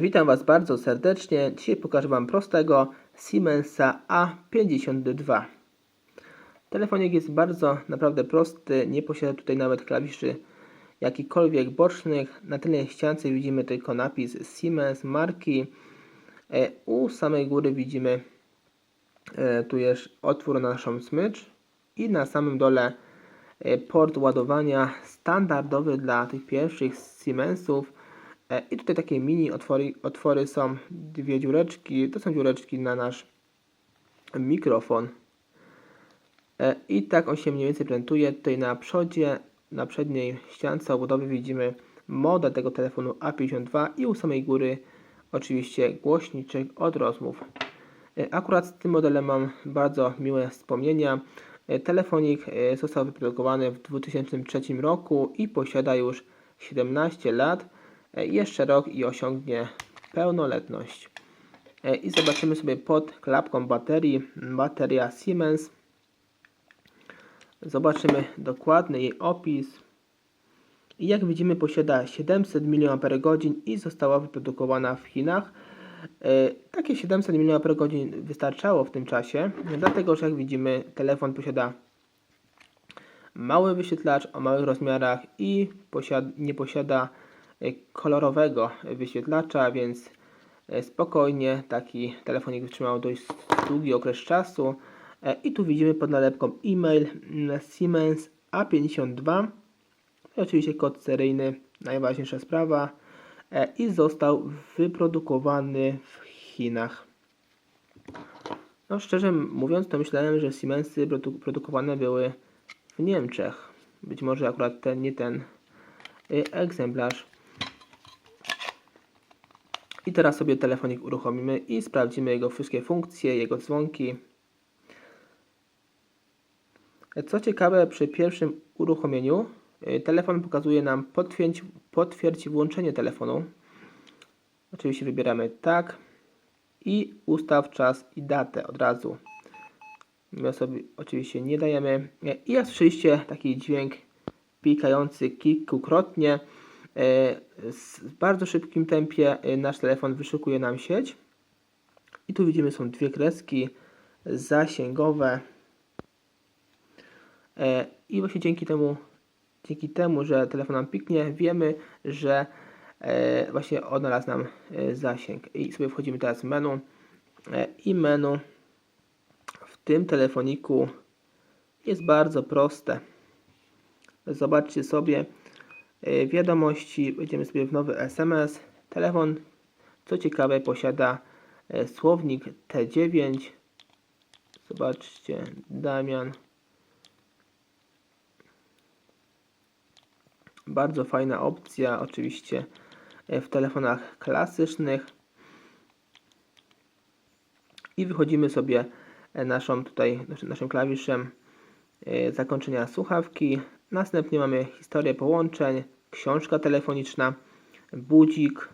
Witam Was bardzo serdecznie. Dzisiaj pokażę Wam prostego Siemensa A52. Telefonik jest bardzo naprawdę prosty, nie posiada tutaj nawet klawiszy jakichkolwiek bocznych. Na tylnej ściance widzimy tylko napis Siemens marki. E, U samej góry widzimy e, tu jest otwór na naszą smycz i na samym dole e, port ładowania standardowy dla tych pierwszych Siemensów. E, I tutaj takie mini otwory, otwory są, dwie dziureczki, to są dziureczki na nasz mikrofon. E, I tak on się mniej więcej prezentuje. Tutaj na przodzie, na przedniej ściance obudowy widzimy model tego telefonu A52 i u samej góry oczywiście głośniczek od rozmów. E, Akurat z tym modelem mam bardzo miłe wspomnienia. Telefonik został wyprodukowany w 2003 roku i posiada już 17 lat. E, Jeszcze rok i osiągnie pełnoletność. E, I zobaczymy sobie pod klapką baterii. Bateria Siemens. Zobaczymy dokładny jej opis. I jak widzimy posiada 700 mAh i została wyprodukowana w Chinach. E, Takie 700 mAh wystarczało w tym czasie, dlatego że jak widzimy telefon posiada mały wyświetlacz o małych rozmiarach i nie posiada kolorowego wyświetlacza, więc e, spokojnie taki telefonik wytrzymał dość długi okres czasu. E, I tu widzimy pod nalepką e-mail mm, Siemens A52. I oczywiście kod seryjny, najważniejsza sprawa. E, I został wyprodukowany w Chinach. No szczerze mówiąc, to myślałem, że Siemensy produ produkowane były w Niemczech. Być może akurat ten, nie ten y, egzemplarz. I teraz sobie telefonik uruchomimy i sprawdzimy jego wszystkie funkcje, jego dzwonki. Co ciekawe, przy pierwszym uruchomieniu y, telefon pokazuje nam potwierdź, potwierdź włączenie telefonu. Oczywiście wybieramy tak i ustaw czas i datę od razu. My sobie oczywiście nie dajemy. I jak słyszeliście taki dźwięk pikający kilkukrotnie. E, W bardzo szybkim tempie e, nasz telefon wyszukuje nam sieć. I tu widzimy są dwie kreski zasięgowe. E, I właśnie dzięki temu, dzięki temu, że telefon nam piknie, wiemy, że właśnie odnalazł nam zasięg. I sobie wchodzimy teraz w menu i menu w tym telefoniku jest bardzo proste. Zobaczcie sobie wiadomości, wejdziemy sobie w nowy SMS. Telefon, co ciekawe, posiada e, słownik T9. Zobaczcie, Damian. Bardzo fajna opcja, oczywiście e, w telefonach klasycznych. I wychodzimy sobie naszą tutaj, naszym- klawiszem zakończenia słuchawki. Następnie mamy historię połączeń, książka telefoniczna, budzik,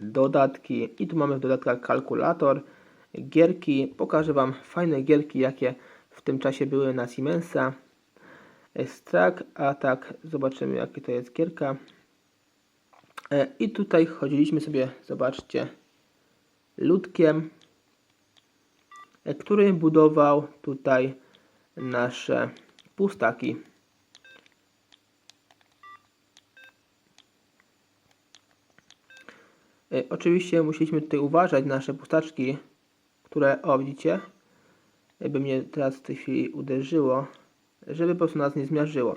dodatki i tu mamy w dodatkach kalkulator, gierki. Pokażę Wam fajne gierki, jakie w tym czasie były na Siemensa. Strak, a tak zobaczymy jakie to jest gierka. E, I tutaj chodziliśmy sobie, zobaczcie, ludkiem, e, który budował tutaj nasze pustaki. Oczywiście musieliśmy tutaj uważać na nasze pustaczki, które, o widzicie, jakby mnie teraz w tej chwili uderzyło, żeby po prostu nas nie zmiażdżyło.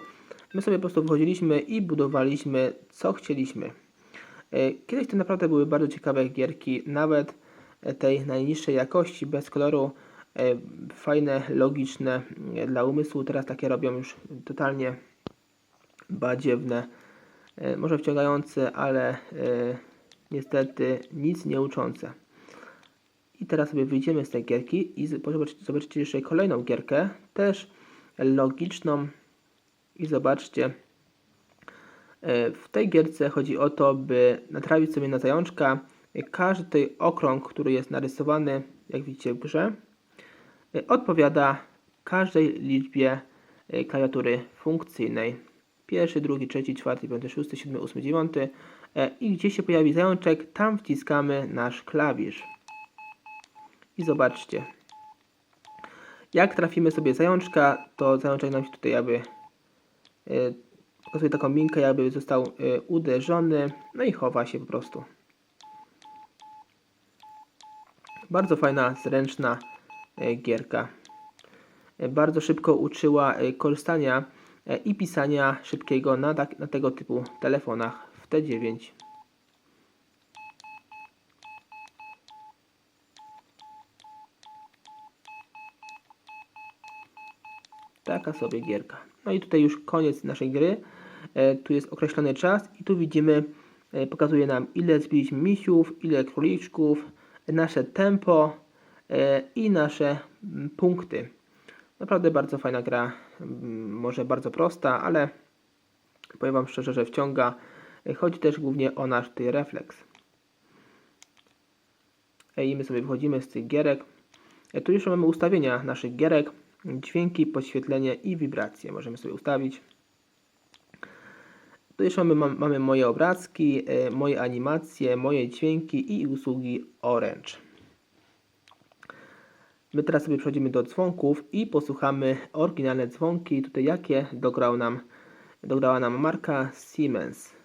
My sobie po prostu wychodziliśmy i budowaliśmy co chcieliśmy. E, Kiedyś to naprawdę były bardzo ciekawe gierki, nawet tej najniższej jakości, bez koloru, fajne, logiczne dla umysłu. Teraz takie robią już totalnie badziewne, może wciągające, ale niestety nic nie uczące. I teraz sobie wyjdziemy z tej gierki i z- zobaczcie, zobaczcie jeszcze kolejną gierkę, też logiczną. I zobaczcie, e, w tej gierce chodzi o to, by natrafić sobie na zajączka każdy okrąg, który jest narysowany, jak widzicie w grze, e, odpowiada każdej liczbie e, klawiatury funkcyjnej. Pierwszy, drugi, trzeci, czwarty, piąty, szósty, siódmy, ósmy, dziewiąty. E, i gdzie się pojawi zajączek, tam wciskamy nasz klawisz. I zobaczcie. Jak trafimy sobie zajączka, to zajączek nam się tutaj jakby e, pokazuje taką minkę, jakby został e, uderzony, no i chowa się po prostu. Bardzo fajna, zręczna e, gierka. E, Bardzo szybko uczyła e, korzystania e, i pisania szybkiego na, tak, na tego typu telefonach w T9. Taka sobie gierka. No i tutaj już koniec naszej gry. E, tu jest określony czas i tu widzimy, e, pokazuje nam ile zbiliśmy misiów, ile króliczków, nasze tempo e, i nasze mm, punkty. Naprawdę bardzo fajna gra, mm, może bardzo prosta, ale powiem Wam szczerze, że wciąga. Chodzi też głównie o nasz refleks. I my sobie wychodzimy z tych gierek. E, Tu już mamy ustawienia naszych gierek, dźwięki, podświetlenie i wibracje. Możemy sobie ustawić. Tu jeszcze mamy, mam- mamy moje obrazki, e, moje animacje, moje dźwięki i usługi Orange. My teraz sobie przechodzimy do dzwonków i posłuchamy oryginalne dzwonki, tutaj jakie dograł nam, dograła nam marka Siemens.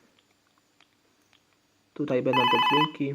Tutaj będą te dźwięki.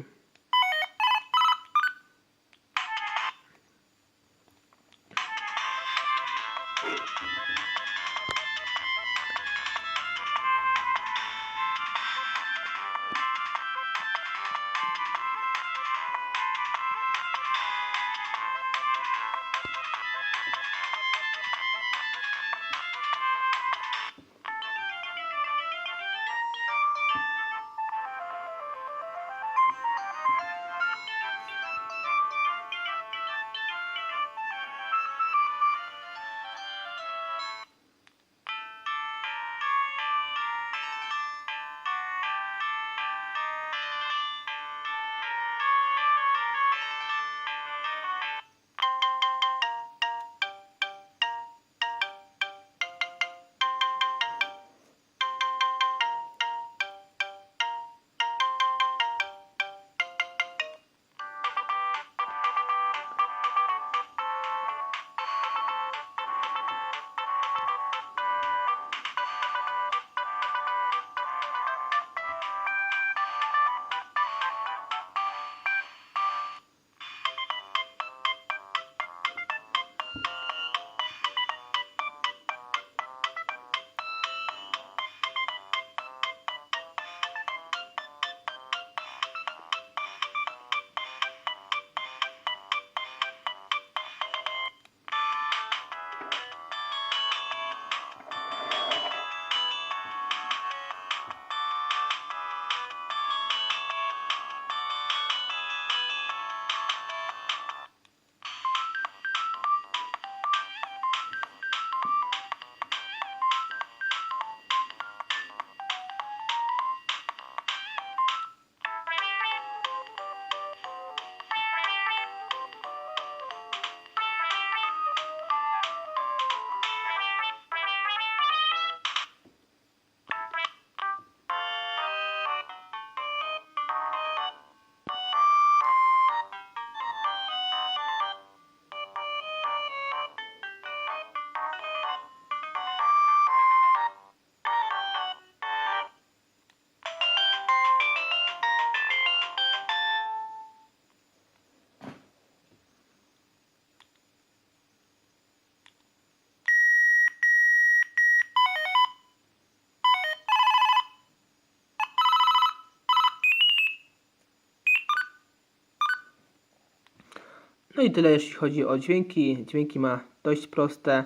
No i tyle jeśli chodzi o dźwięki. Dźwięki ma dość proste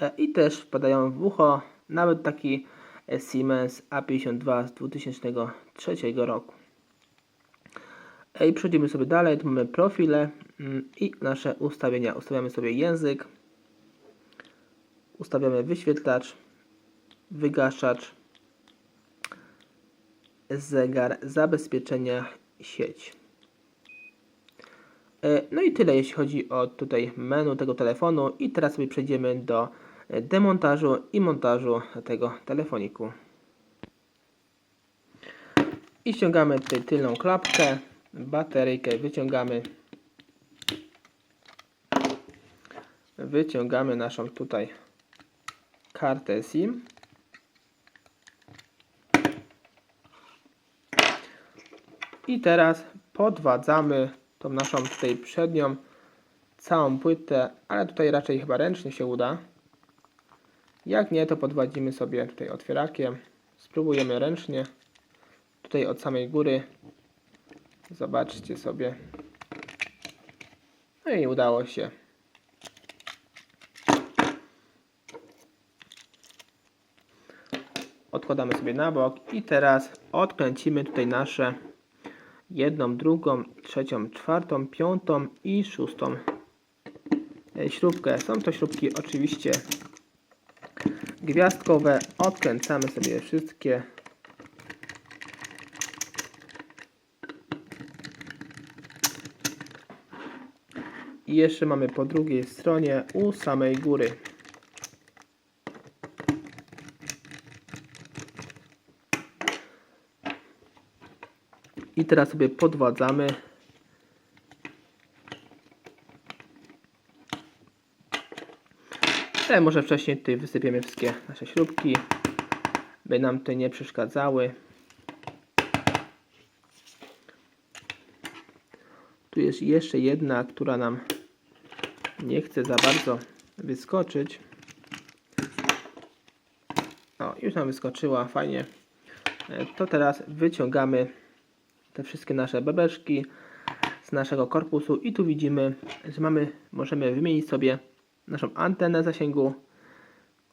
e, i też wpadają w ucho. Nawet taki e, Siemens A52 z 2003 roku. E, I przechodzimy sobie dalej. Tu mamy profile mm, i nasze ustawienia. Ustawiamy sobie język. Ustawiamy wyświetlacz, wygaszacz, zegar, zabezpieczenia, sieć. E, No i tyle, jeśli chodzi o tutaj menu tego telefonu. I teraz sobie przejdziemy do e, demontażu i montażu tego telefoniku. I ściągamy tutaj tylną klapkę, bateryjkę wyciągamy. Wyciągamy naszą tutaj kartę SIM. I teraz podwadzamy tą naszą tutaj przednią całą płytę, ale tutaj raczej chyba ręcznie się uda. Jak nie, to podwadzimy sobie tutaj otwierakiem. Spróbujemy ręcznie. Tutaj od samej góry. Zobaczcie sobie. No i udało się. Odkładamy sobie na bok i teraz odkręcimy tutaj nasze jedną, drugą, trzecią, czwartą, piątą i szóstą e, śrubkę. Są to śrubki oczywiście gwiazdkowe. Odkręcamy sobie wszystkie. I jeszcze mamy po drugiej stronie u samej góry. I teraz sobie podwadzamy. Ale może wcześniej tutaj wysypiemy wszystkie nasze śrubki, by nam tutaj nie przeszkadzały. Tu jest jeszcze jedna, która nam nie chce za bardzo wyskoczyć. O, już nam wyskoczyła, fajnie. E, To teraz wyciągamy te wszystkie nasze bebeszki z naszego korpusu i tu widzimy, że mamy, możemy wymienić sobie naszą antenę zasięgu.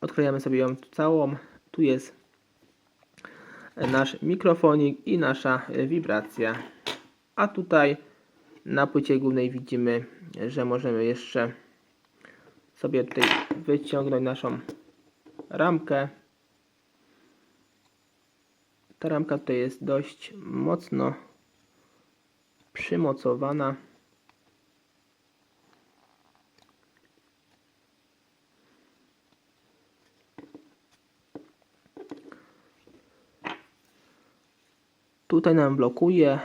Odklejamy sobie ją całą. Tu jest nasz mikrofonik i nasza wibracja. A tutaj na płycie głównej widzimy, że możemy jeszcze sobie tutaj wyciągnąć naszą ramkę. Ta ramka tutaj jest dość mocno przymocowana. Tutaj nam blokuje.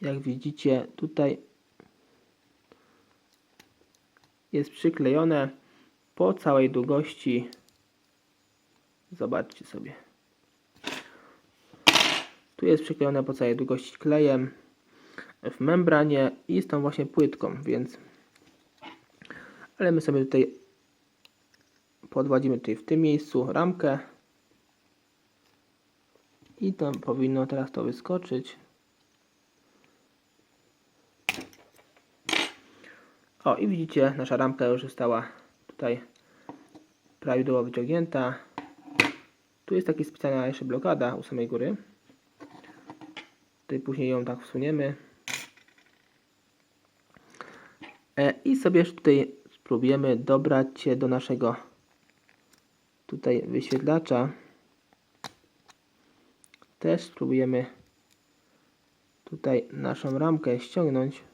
Jak widzicie, tutaj jest przyklejone po całej długości. Zobaczcie sobie. Tu jest przyklejone po całej długości klejem w membranie i z tą właśnie płytką, więc ale my sobie tutaj podwadzimy tutaj w tym miejscu ramkę i tam powinno teraz to wyskoczyć. O i widzicie nasza ramka już została tutaj prawidłowo wyciągnięta. Tu jest taka specjalna jeszcze blokada u samej góry. Tutaj później ją tak wsuniemy. E, I sobie tutaj spróbujemy dobrać się do naszego tutaj wyświetlacza. Też spróbujemy tutaj naszą ramkę ściągnąć.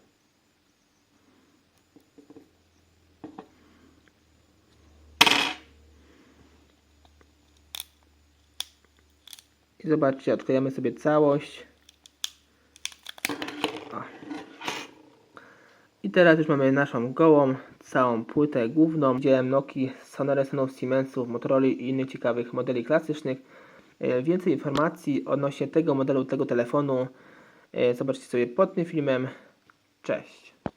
I zobaczcie, odklejamy sobie całość. O. I teraz już mamy naszą gołą, całą płytę główną. Dziełem Noki, Sonoresonów, Siemensów, Motorola i innych ciekawych modeli klasycznych. E, Więcej informacji odnośnie tego modelu, tego telefonu e, zobaczcie sobie pod tym filmem. Cześć!